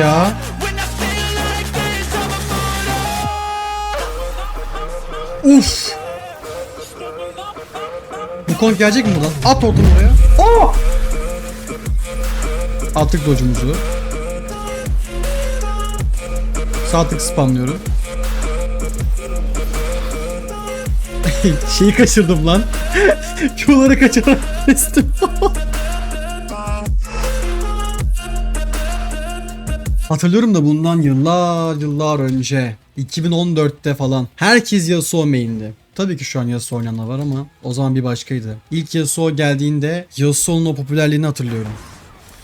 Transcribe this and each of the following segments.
Ya? Uf. Bu kont gelecek mi buradan? At oradan oraya. Oh! Attık dodge'umuzu. Sağ tık spamlıyorum. Şeyi kaçırdım lan. Q'ları kaçırarak kestim. Hatırlıyorum da bundan yıllar yıllar önce 2014'te falan herkes Yasuo main'di. Tabii ki şu an Yasuo oynayanlar var ama o zaman bir başkaydı. İlk Yasuo geldiğinde Yasuo'nun o popülerliğini hatırlıyorum.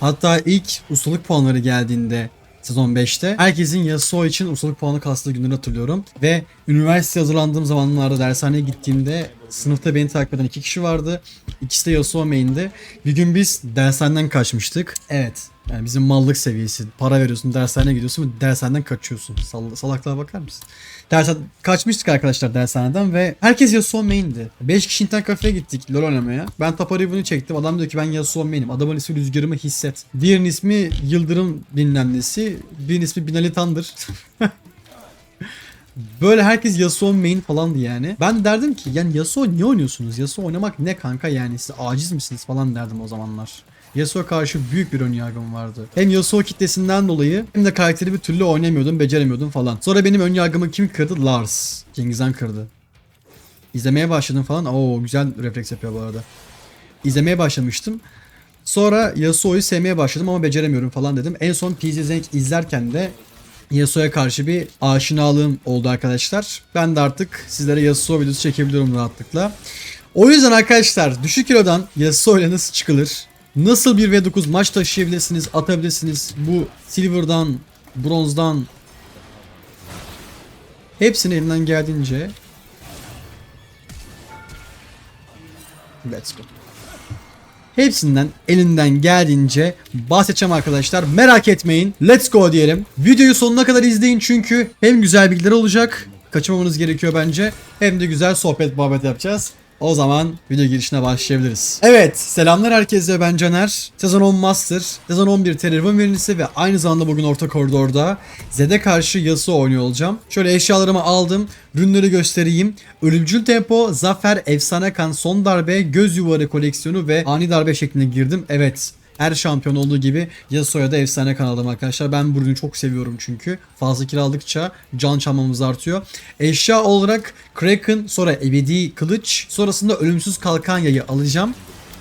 Hatta ilk ustalık puanları geldiğinde sezon 5'te herkesin Yasuo için ustalık puanı kastığı günleri hatırlıyorum. Ve üniversite hazırlandığım zamanlarda dershaneye gittiğimde sınıfta beni takip eden iki kişi vardı. İkisi de Yasuo main'di. Bir gün biz dershaneden kaçmıştık. Evet. Yani bizim mallık seviyesi. Para veriyorsun, dershaneye gidiyorsun ve dershaneden kaçıyorsun. Sal salaklığa bakar mısın? Dersen kaçmıştık arkadaşlar dershaneden ve herkes Yasuo main'di. 5 kişi internet kafeye gittik LoL oynamaya. Ben Tapa Ribbon'u çektim. Adam diyor ki ben Yasuo main'im. Adamın ismi Rüzgarımı Hisset. Diğerinin ismi Yıldırım bilmem nesi. Birinin ismi Binali Tandır. Böyle herkes Yasuo main falandı yani. Ben derdim ki yani Yasuo niye oynuyorsunuz? Yasuo oynamak ne kanka yani siz aciz misiniz falan derdim o zamanlar. Yasuo karşı büyük bir önyargım vardı. Hem Yasuo kitlesinden dolayı hem de karakteri bir türlü oynamıyordum, beceremiyordum falan. Sonra benim önyargımı kim kırdı? Lars. Cengizhan kırdı. İzlemeye başladım falan. Oo güzel refleks yapıyor bu arada. İzlemeye başlamıştım. Sonra Yasuo'yu sevmeye başladım ama beceremiyorum falan dedim. En son PZ Zenk izlerken de Yasuo'ya karşı bir aşinalığım oldu arkadaşlar. Ben de artık sizlere Yasuo videosu çekebiliyorum rahatlıkla. O yüzden arkadaşlar düşük kilodan Yasuo ile nasıl çıkılır? Nasıl bir V9 maç taşıyabilirsiniz, atabilirsiniz bu Silver'dan, Bronz'dan hepsini elimden geldiğince Let's go. Hepsinden elinden geldiğince bahsedeceğim arkadaşlar. Merak etmeyin. Let's go diyelim. Videoyu sonuna kadar izleyin çünkü hem güzel bilgiler olacak. Kaçırmamanız gerekiyor bence. Hem de güzel sohbet muhabbet yapacağız. O zaman video girişine başlayabiliriz. Evet selamlar herkese ben Caner. Sezon 10 Master, sezon 11 Terror'ın verilisi ve aynı zamanda bugün orta koridorda Zed'e karşı Yasuo oynuyor olacağım. Şöyle eşyalarımı aldım. Rünleri göstereyim. Ölümcül tempo, zafer, efsane kan, son darbe, göz yuvarı koleksiyonu ve ani darbe şeklinde girdim. Evet her şampiyon olduğu gibi Yasuo'ya da efsane kan aldım arkadaşlar. Ben bu çok seviyorum çünkü. Fazla kill aldıkça can çalmamız artıyor. Eşya olarak Kraken, sonra ebedi kılıç, sonrasında ölümsüz kalkan yayı alacağım.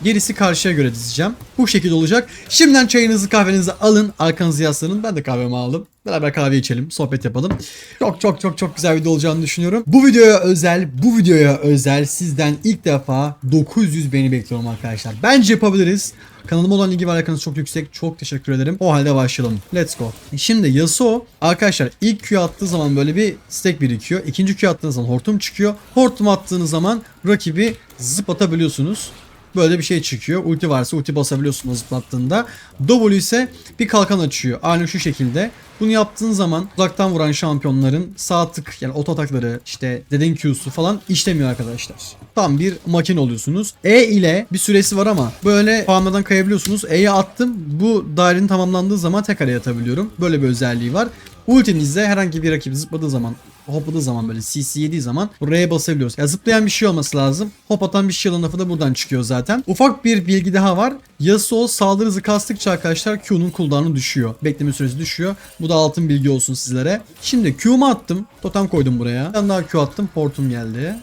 Gerisi karşıya göre dizeceğim. Bu şekilde olacak. Şimdiden çayınızı kahvenizi alın. Arkanızı yaslanın. Ben de kahvemi aldım. Beraber kahve içelim. Sohbet yapalım. Çok çok çok çok güzel video olacağını düşünüyorum. Bu videoya özel, bu videoya özel sizden ilk defa 900 beğeni bekliyorum arkadaşlar. Bence yapabiliriz. Kanalıma olan ilgi ve alakanız çok yüksek. Çok teşekkür ederim. O halde başlayalım. Let's go. Şimdi Yasuo arkadaşlar ilk Q attığı zaman böyle bir stack birikiyor. İkinci Q attığınız zaman hortum çıkıyor. Hortum attığınız zaman rakibi zıplatabiliyorsunuz. Böyle bir şey çıkıyor. Ulti varsa ulti basabiliyorsunuz zıplattığında. W ise bir kalkan açıyor. Aynı şu şekilde. Bunu yaptığın zaman uzaktan vuran şampiyonların sağ tık yani oto atakları işte deden Q'su falan işlemiyor arkadaşlar. Tam bir makine oluyorsunuz. E ile bir süresi var ama böyle farmladan kayabiliyorsunuz. E'ye attım. Bu dairenin tamamlandığı zaman tekrar yatabiliyorum. Böyle bir özelliği var. Ultinizde herhangi bir rakip zıpladığı zaman hopladığı zaman böyle CC yediği zaman R'ye basabiliyoruz. Ya zıplayan bir şey olması lazım. Hop atan bir şey lafı da buradan çıkıyor zaten. Ufak bir bilgi daha var. Yasuo saldırı hızı kastıkça arkadaşlar Q'nun cooldown'u düşüyor. Bekleme süresi düşüyor. Bu da altın bilgi olsun sizlere. Şimdi Q'mu attım. Totem koydum buraya. Bir daha Q attım. Portum geldi.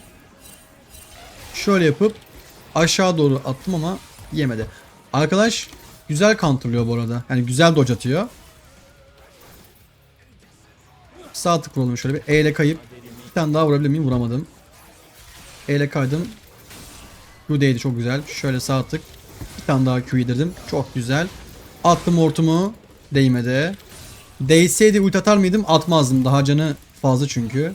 Şöyle yapıp aşağı doğru attım ama yemedi. Arkadaş güzel counterlıyor bu arada. Yani güzel dodge atıyor. Sağ tık vuralım şöyle bir. E ile kayıp. Bir tane daha vurabilir miyim? Vuramadım. E ile kaydım. Q değdi çok güzel. Şöyle sağ tık. Bir tane daha Q yedirdim. Çok güzel. Attım hortumu. Değmedi. Değseydi ult atar mıydım? Atmazdım. Daha canı fazla çünkü.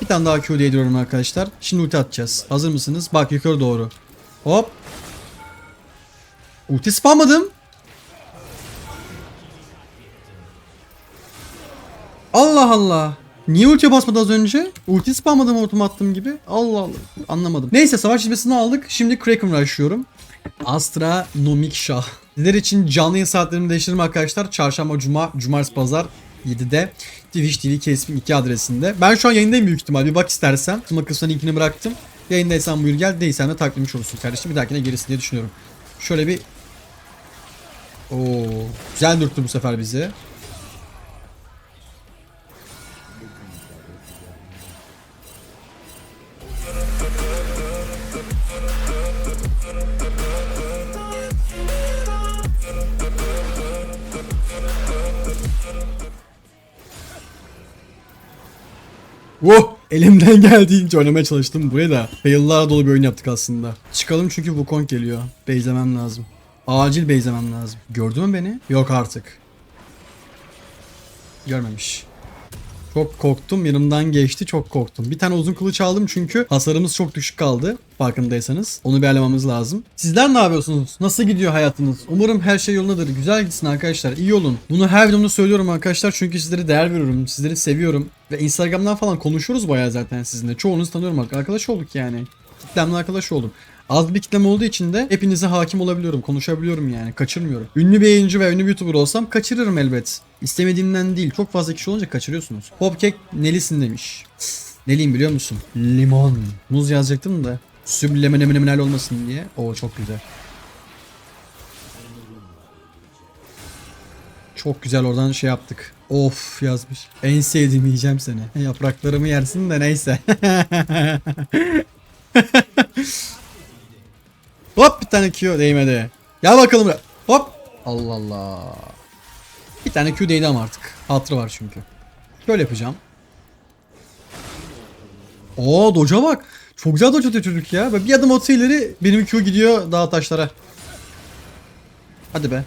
Bir tane daha Q değdiriyorum arkadaşlar. Şimdi ulti atacağız. Hazır mısınız? Bak yukarı doğru. Hop. Ulti spamladım. Allah Allah. Niye ultiye basmadı az önce? Ulti spamladım hortum attığım gibi. Allah Allah. Anlamadım. Neyse savaş çizmesini aldık. Şimdi Kraken rushlıyorum. Astronomik Şah. Sizler için canlı yayın saatlerimi değiştirdim arkadaşlar. Çarşamba, cuma, cumartesi, pazar 7'de Twitch TV Kesmin 2 adresinde. Ben şu an yayındayım büyük ihtimal. Bir bak istersen. Tüm kısmına linkini bıraktım. Yayındaysan buyur gel. Değilsen de taklimiş olursun kardeşim. Bir dahakine gerisi diye düşünüyorum. Şöyle bir... Oo, güzel dürttü bu sefer bizi. Elimden geldiğince oynamaya çalıştım buraya da. Fail'larla dolu bir oyun yaptık aslında. Çıkalım çünkü Wukong geliyor. Beyzlemem lazım. Acil beyzlemem lazım. Gördü mü beni? Yok artık. Görmemiş. Çok korktum. Yanımdan geçti. Çok korktum. Bir tane uzun kılıç aldım çünkü hasarımız çok düşük kaldı. Farkındaysanız. Onu bir ayarlamamız lazım. Sizler ne yapıyorsunuz? Nasıl gidiyor hayatınız? Umarım her şey yolundadır. Güzel gitsin arkadaşlar. İyi olun. Bunu her videomda söylüyorum arkadaşlar. Çünkü sizlere değer veriyorum. Sizleri seviyorum. Ve Instagram'dan falan konuşuyoruz bayağı zaten sizinle. Çoğunuzu tanıyorum. Arkadaş olduk yani. Kitlemle arkadaş oldum. Az bir kitlem olduğu için de hepinize hakim olabiliyorum, konuşabiliyorum yani, kaçırmıyorum. Ünlü bir yayıncı ve ünlü bir YouTuber olsam kaçırırım elbet. İstemediğimden değil, çok fazla kişi olunca kaçırıyorsunuz. Popkek nelisin demiş. Neliyim biliyor musun? Limon. Muz yazacaktım da. Süblemenemenemenel olmasın diye. O çok güzel. Çok güzel oradan şey yaptık. Of yazmış. En sevdiğim yiyeceğim seni. Yapraklarımı yersin de neyse. Hop bir tane Q değmedi. Gel bakalım buraya. Hop. Allah Allah. Bir tane Q değdi ama artık. Hatırı var çünkü. Böyle yapacağım. Oo doca bak. Çok güzel doca atıyor çocuk ya. Böyle bir adım atı ileri benim Q gidiyor dağ taşlara. Hadi be.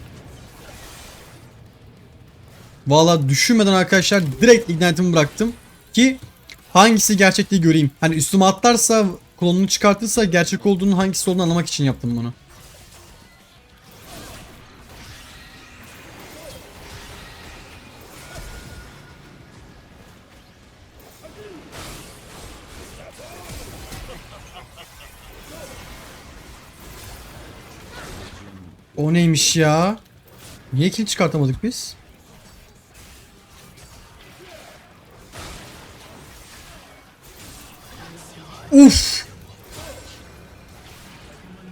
Valla düşünmeden arkadaşlar direkt ignite'ımı bıraktım ki hangisi gerçek diye göreyim. Hani üstüme atlarsa klonunu çıkartırsa gerçek olduğunu hangisi olduğunu anlamak için yaptım bunu. O neymiş ya? Niye kill çıkartamadık biz?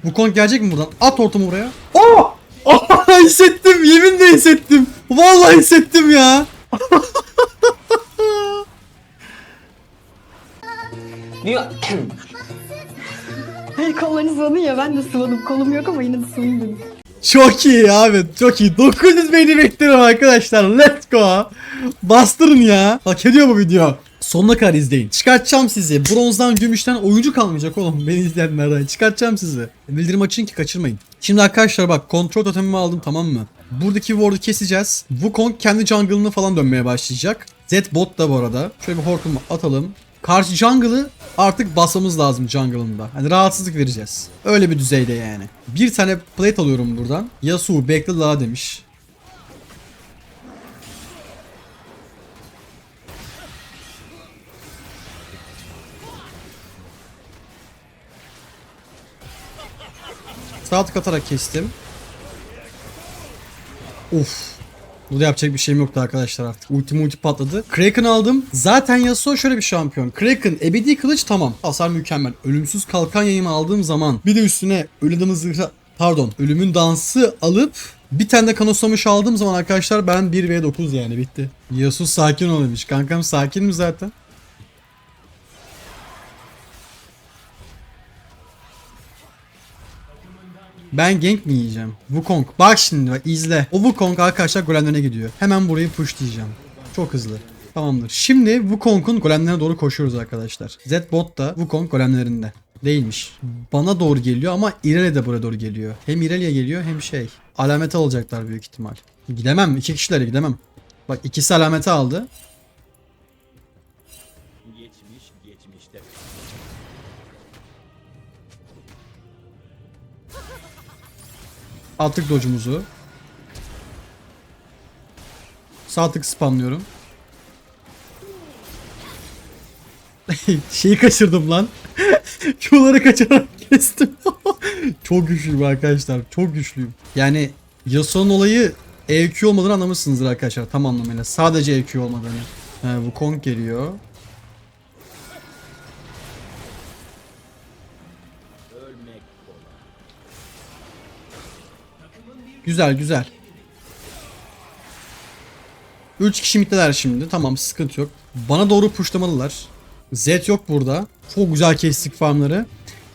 Bu konu gelecek mi buradan? At ortamı buraya. Aa! Aa! hissettim. Yeminle hissettim. Vallahi hissettim ya. Niye? Hey kollarını sıvadın ya ben de sıvadım. Kolum yok ama yine de sıvayım. Çok iyi abi. Çok iyi. 900 beğeni bekliyorum arkadaşlar. Let's go. Bastırın ya. Hak ediyor bu video. Sonuna kadar izleyin. Çıkartacağım sizi. Bronzdan gümüşten oyuncu kalmayacak oğlum. Beni izleyenlerden. Çıkartacağım sizi. Bildirim açın ki kaçırmayın. Şimdi arkadaşlar bak kontrol totemimi aldım tamam mı? Buradaki ward'u keseceğiz. Wukong kendi jungle'ını falan dönmeye başlayacak. Zed bot da bu arada. Şöyle bir hortumu atalım. Karşı jungle'ı artık basmamız lazım jungle'ında. Hani rahatsızlık vereceğiz. Öyle bir düzeyde yani. Bir tane plate alıyorum buradan. Yasuo bekle la demiş. Sağ tık kestim. Uf. Burada yapacak bir şeyim yoktu arkadaşlar artık. Ulti multi patladı. Kraken aldım. Zaten Yasuo şöyle bir şampiyon. Kraken ebedi kılıç tamam. Hasar mükemmel. Ölümsüz kalkan yayımı aldığım zaman bir de üstüne ölüm zırhı pardon ölümün dansı alıp bir tane de kanoslamış aldığım zaman arkadaşlar ben 1v9 yani bitti. Yasuo sakin ol. Kankam sakin mi zaten? Ben gank mi yiyeceğim? Wukong. Bak şimdi bak izle. O Wukong arkadaşlar golemlerine gidiyor. Hemen burayı push diyeceğim. Çok hızlı. Tamamdır. Şimdi Wukong'un golemlerine doğru koşuyoruz arkadaşlar. Z bot da Wukong golemlerinde. Değilmiş. Bana doğru geliyor ama Irelia de buraya doğru geliyor. Hem Irelia geliyor hem şey. Alameti alacaklar büyük ihtimal. Gidemem. iki kişilerle gidemem. Bak ikisi alameti aldı. Attık dodge'umuzu. Sağ tık spamlıyorum. Şeyi kaçırdım lan. Q'ları kaçırarak kestim. çok güçlüyüm arkadaşlar. Çok güçlüyüm. Yani Yasuo'nun olayı EQ olmadığını anlamışsınızdır arkadaşlar tam anlamıyla. Sadece EQ olmadığını. He, bu Kong geliyor. Güzel güzel. 3 kişi mitteler şimdi. Tamam sıkıntı yok. Bana doğru pushlamalılar. Z yok burada. Çok güzel kestik farmları.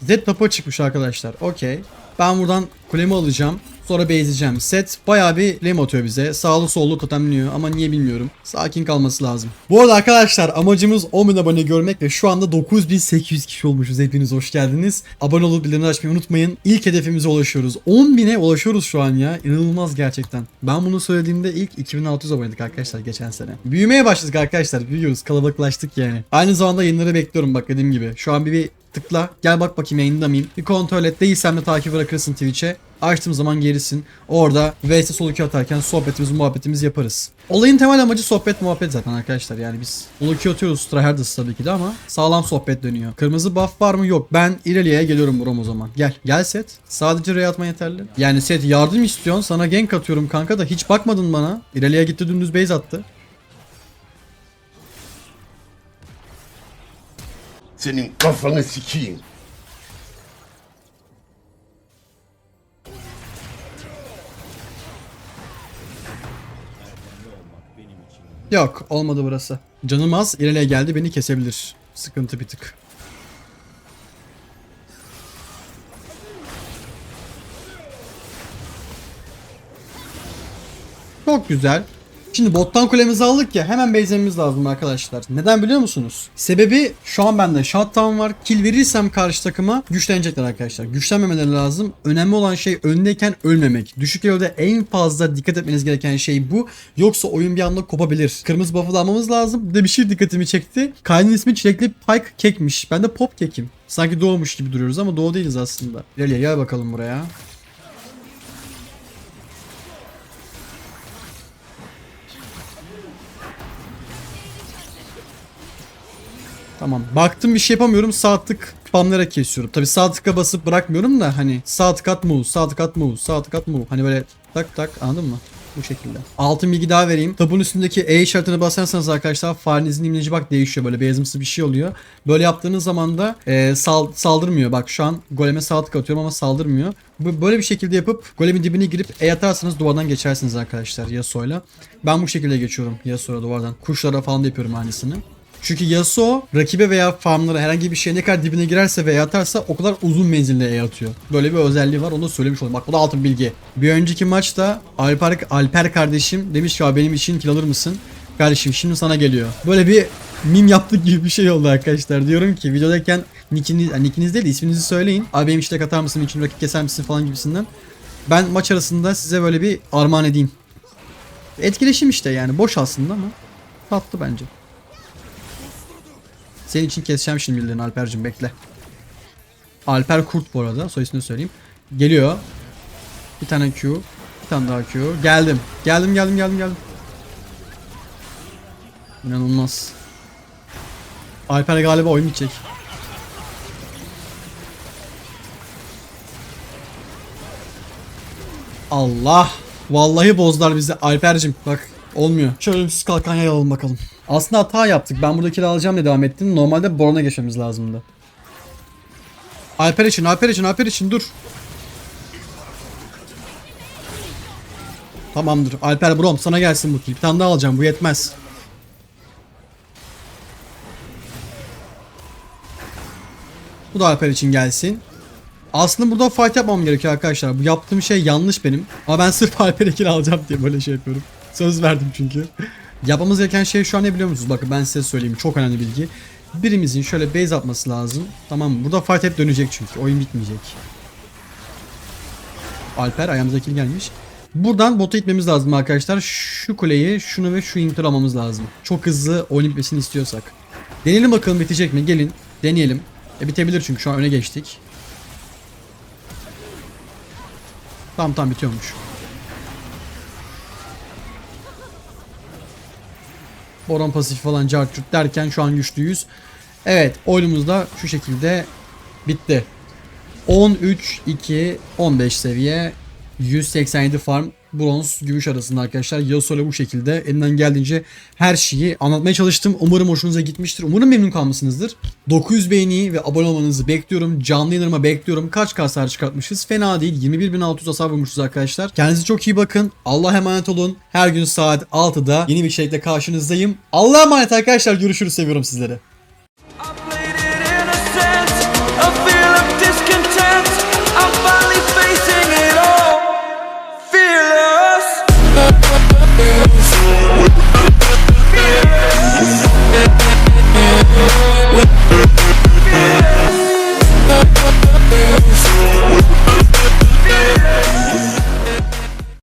Z tapa çıkmış arkadaşlar. Okey. Ben buradan kulemi alacağım. Sonra base'leyeceğim. Set bayağı bir lem atıyor bize. Sağlı sollu totemliyor ama niye bilmiyorum. Sakin kalması lazım. Bu arada arkadaşlar amacımız 10.000 abone görmek ve şu anda 9800 kişi olmuşuz. Hepiniz hoş geldiniz. Abone olup bildirimleri açmayı unutmayın. İlk hedefimize ulaşıyoruz. 10.000'e ulaşıyoruz şu an ya. İnanılmaz gerçekten. Ben bunu söylediğimde ilk 2600 aboneydik arkadaşlar geçen sene. Büyümeye başladık arkadaşlar. Büyüyoruz. Kalabalıklaştık yani. Aynı zamanda yayınları bekliyorum bak dediğim gibi. Şu an bir, bir tıkla. Gel bak bakayım yayında mıyım? Bir kontrol et. Değilsem de takip bırakırsın Twitch'e. Açtığım zaman gerisin. Orada VS solo queue atarken sohbetimizi muhabbetimizi yaparız. Olayın temel amacı sohbet muhabbet zaten arkadaşlar. Yani biz solo queue atıyoruz tryhardız tabii ki de ama sağlam sohbet dönüyor. Kırmızı buff var mı? Yok. Ben ileriye geliyorum Brom o zaman. Gel. Gel set. Sadece Ray atma yeterli. Yani set yardım istiyorsun. Sana gank atıyorum kanka da hiç bakmadın bana. İleriye gitti dümdüz base attı. Senin kafanı sikeyim. Yok olmadı burası. Canım az ileriye geldi beni kesebilir. Sıkıntı bir tık. Çok güzel. Şimdi bottan kulemizi aldık ya hemen base'lememiz lazım arkadaşlar. Neden biliyor musunuz? Sebebi şu an bende shutdown var. Kill verirsem karşı takıma güçlenecekler arkadaşlar. Güçlenmemeleri lazım. Önemli olan şey öndeyken ölmemek. Düşük yolda en fazla dikkat etmeniz gereken şey bu. Yoksa oyun bir anda kopabilir. Kırmızı buff'ı almamız lazım. Bir de bir şey dikkatimi çekti. Kayn'ın ismi çilekli Pike Kek'miş. Ben de Pop Kek'im. Sanki doğmuş gibi duruyoruz ama doğu değiliz aslında. Gel gel bakalım buraya. Tamam. Baktım bir şey yapamıyorum. Sağ tık spamlayarak kesiyorum. Tabi sağ tıka basıp bırakmıyorum da hani sağ tık at move, sağ tık at move, sağ tık at move. Hani böyle tak tak anladın mı? Bu şekilde. Altın bilgi daha vereyim. Tabun üstündeki E işaretine basarsanız arkadaşlar farenizin imleci bak değişiyor böyle beyazımsı bir şey oluyor. Böyle yaptığınız zaman da e, sal- saldırmıyor. Bak şu an goleme sağ tık atıyorum ama saldırmıyor. Bu- Böyle bir şekilde yapıp golemin dibine girip E atarsanız duvardan geçersiniz arkadaşlar Yasuo'yla. Ben bu şekilde geçiyorum Yasuo'ya duvardan. Kuşlara falan da yapıyorum aynısını. Çünkü Yasuo rakibe veya farmlara herhangi bir şey ne kadar dibine girerse veya atarsa o kadar uzun menzilde E atıyor. Böyle bir özelliği var onu da söylemiş olayım. Bak bu da altın bilgi. Bir önceki maçta Alper, Alper kardeşim demiş ki "Abi benim için kill alır mısın? Kardeşim şimdi sana geliyor. Böyle bir mim yaptık gibi bir şey oldu arkadaşlar. Diyorum ki videodayken nickiniz, nickiniz değil de isminizi söyleyin. Abi benim işte atar mısın için rakip keser misin falan gibisinden. Ben maç arasında size böyle bir armağan edeyim. Etkileşim işte yani boş aslında ama tatlı bence. Senin için keseceğim şimdi birilerini Alper'cim bekle. Alper Kurt bu arada soy ismini söyleyeyim. Geliyor. Bir tane Q. Bir tane daha Q. Geldim. Geldim geldim geldim geldim. İnanılmaz. Alper galiba oyun bitecek. Allah. Vallahi bozdular bizi. Alper'cim bak olmuyor. Şöyle süs kalkan yayalım bakalım. Aslında hata yaptık. Ben buradaki alacağım diye devam ettim. Normalde Boron'a geçmemiz lazımdı. Alper için, Alper için, Alper için dur. Tamamdır. Alper Brom sana gelsin bu kill. Bir tane daha alacağım. Bu yetmez. Bu da Alper için gelsin. Aslında burada fight yapmam gerekiyor arkadaşlar. Bu yaptığım şey yanlış benim. Ama ben sırf Alper'e kill alacağım diye böyle şey yapıyorum. Söz verdim çünkü. Yapmamız gereken şey şu an ne biliyor musunuz? Bakın ben size söyleyeyim. Çok önemli bilgi. Birimizin şöyle base atması lazım. Tamam? Burada fight hep dönecek çünkü. Oyun bitmeyecek. Alper ayağımıza kill gelmiş. Buradan bota gitmemiz lazım arkadaşlar. Şu kuleyi, şunu ve şu inter almamız lazım. Çok hızlı oyun bitmesini istiyorsak. Deneyelim bakalım bitecek mi? Gelin. Deneyelim. E bitebilir çünkü şu an öne geçtik. Tamam tamam bitiyormuş. Boron pasif falan cartçurt derken şu an güçlüyüz. Evet oyunumuz da şu şekilde bitti. 13 2 15 seviye 187 farm bronz, gümüş arasında arkadaşlar. Yasuo'yla bu şekilde elinden geldiğince her şeyi anlatmaya çalıştım. Umarım hoşunuza gitmiştir. Umarım memnun kalmışsınızdır. 900 beğeni ve abone olmanızı bekliyorum. Canlı yayınlarıma bekliyorum. Kaç kasar çıkartmışız? Fena değil. 21.600 hasar vurmuşuz arkadaşlar. Kendinize çok iyi bakın. Allah'a emanet olun. Her gün saat 6'da yeni bir içerikle karşınızdayım. Allah'a emanet arkadaşlar. Görüşürüz. Seviyorum sizleri.